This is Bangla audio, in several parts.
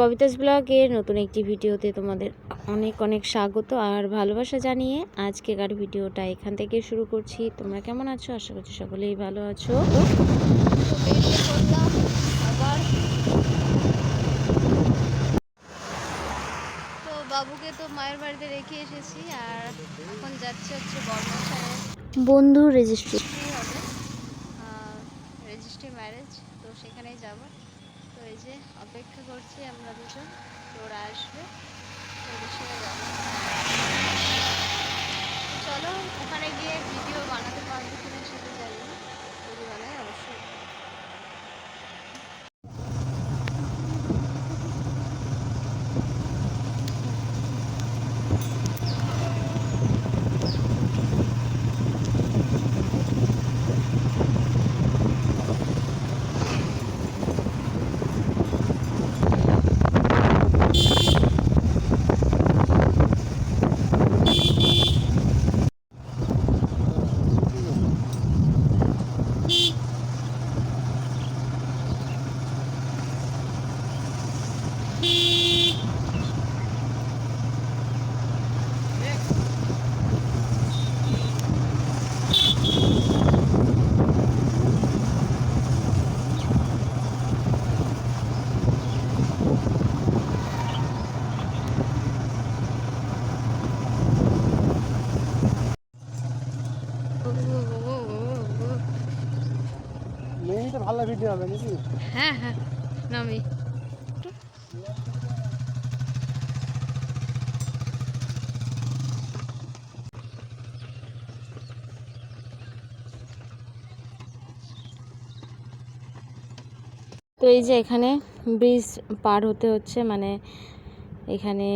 ববিতাস ব্লগের নতুন একটি ভিডিওতে তোমাদের অনেক অনেক স্বাগত আর ভালোবাসা জানিয়ে আজকেকার ভিডিওটা এখান থেকে শুরু করছি। তোমরা কেমন আছো? আশা করছি সকলেই ভালো আছো। তো বাবুকে তো মায়ের বাড়িতে রেখে এসেছি আর এখন যাচ্ছে হচ্ছে বন্ধু রেজিস্ট্রি। হবে। রেজিস্ট্রি ম্যারেজ তো সেখানেই যাব। এই যে অপেক্ষা করছি আমরা দুজন ওরা আসবে। ওদের চলো, ওখানে গিয়ে ভিডিও বানাতে পারব কিনা সেটা জানি না। ভিডিও হবে হ্যাঁ হ্যাঁ নামি। তো এই যে এখানে ব্রিজ পার হতে হচ্ছে মানে এখানে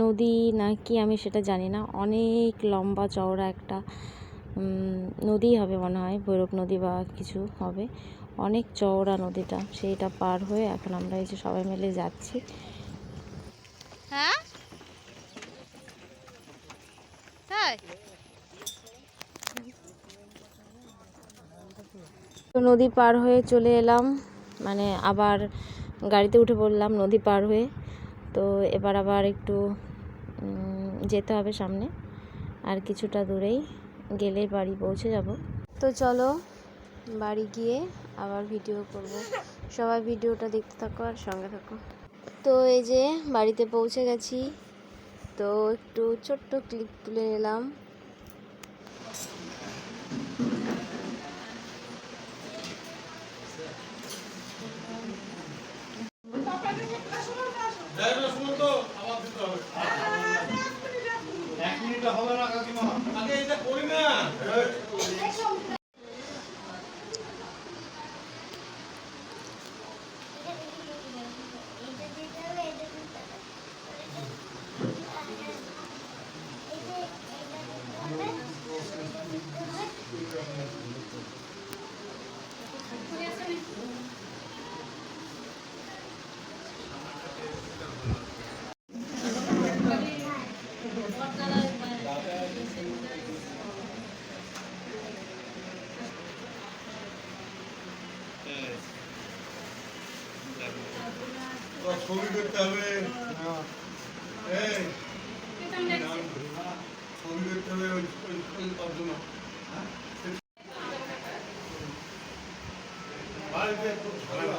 নদী না কি আমি সেটা জানি না। অনেক লম্বা চওড়া একটা নদী হবে মনে হয় ভৈরব নদী বা কিছু হবে। অনেক চওড়া নদীটা সেইটা পার হয়ে এখন আমরা এই যে সবাই মিলে যাচ্ছি। হ্যাঁ? তাই তো নদী পার হয়ে চলে এলাম মানে আবার গাড়িতে উঠে পড়লাম নদী পার হয়ে। তো এবার আবার একটু যেতে হবে সামনে, আর কিছুটা দূরেই গেলে বাড়ি পৌঁছে যাব। তো চলো, বাড়ি গিয়ে আবার ভিডিও করব। সবাই ভিডিওটা দেখতে থাকো আর সঙ্গে থাকো। তো এই যে বাড়িতে পৌঁছে গেছি। তো একটু ছোট্ট ক্লিপ তুলে নিলাম এক মিনিট হবে না কাকিমা আগে এটা করি না ছবি করতে হবে ছবি করতে হবে জন্য হ্যাঁ? বাড়িতে ঝামেলা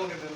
করতে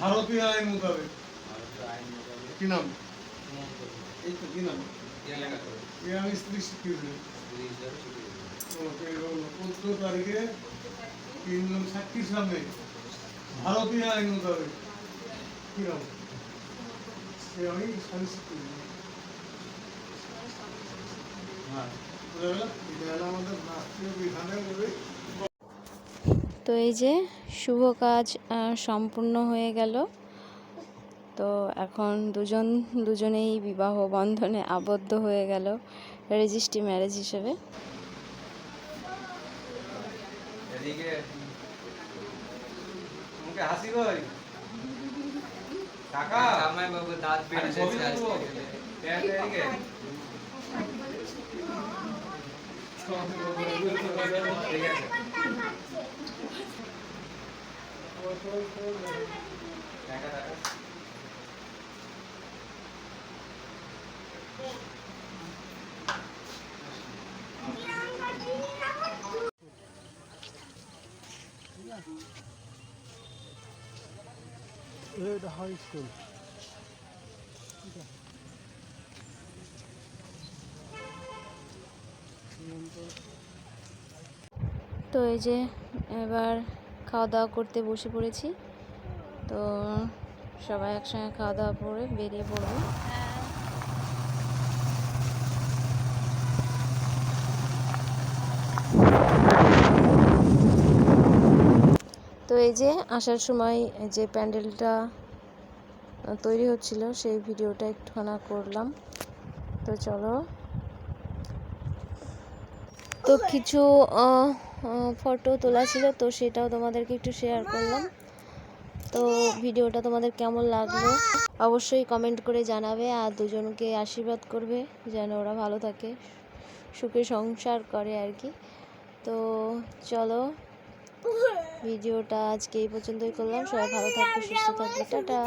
ভারতীয় আইন মোতাবেক। কি নাম? এই তো কি নাম? আমি স্ত্রী স্বীকৃতি চোদ্দ তারিখে তিনজন সাক্ষীর সামনে ভারতীয় আইন মোতাবেক। কি নাম? সে আমি স্বামী স্বীকৃতি হ্যাঁ আমাদের রাষ্ট্রীয় বিধানের বলে তো এই যে শুভ কাজ সম্পূর্ণ হয়ে গেল। তো এখন দুজন দুজনেই বিবাহ বন্ধনে আবদ্ধ হয়ে গেল রেজিস্ট্রি ম্যারেজ হিসেবে। এটা হাই স্কুল তো এই যে এবার খাওয়া দাওয়া করতে বসে পড়েছি। তো সবাই একসঙ্গে খাওয়া দাওয়া করে বেরিয়ে পড়ব। তো এই যে আসার সময় যে প্যান্ডেলটা তৈরি হচ্ছিল, সেই ভিডিওটা একটুখানা করলাম। তো চলো। তো কিছু ফটো তোলা ছিল, তো সেটাও তোমাদেরকে একটু শেয়ার করলাম। তো ভিডিওটা তোমাদের কেমন লাগল? অবশ্যই কমেন্ট করে জানাবে আর দুজনকে আশীর্বাদ করবে, যেন ওরা ভালো থাকে, সুখে সংসার করে আর কি। তো চলো, ভিডিওটা আজকে এই পর্যন্তই করলাম। সবাই ভালো থাকবে সুস্থ থাকবে টাটা।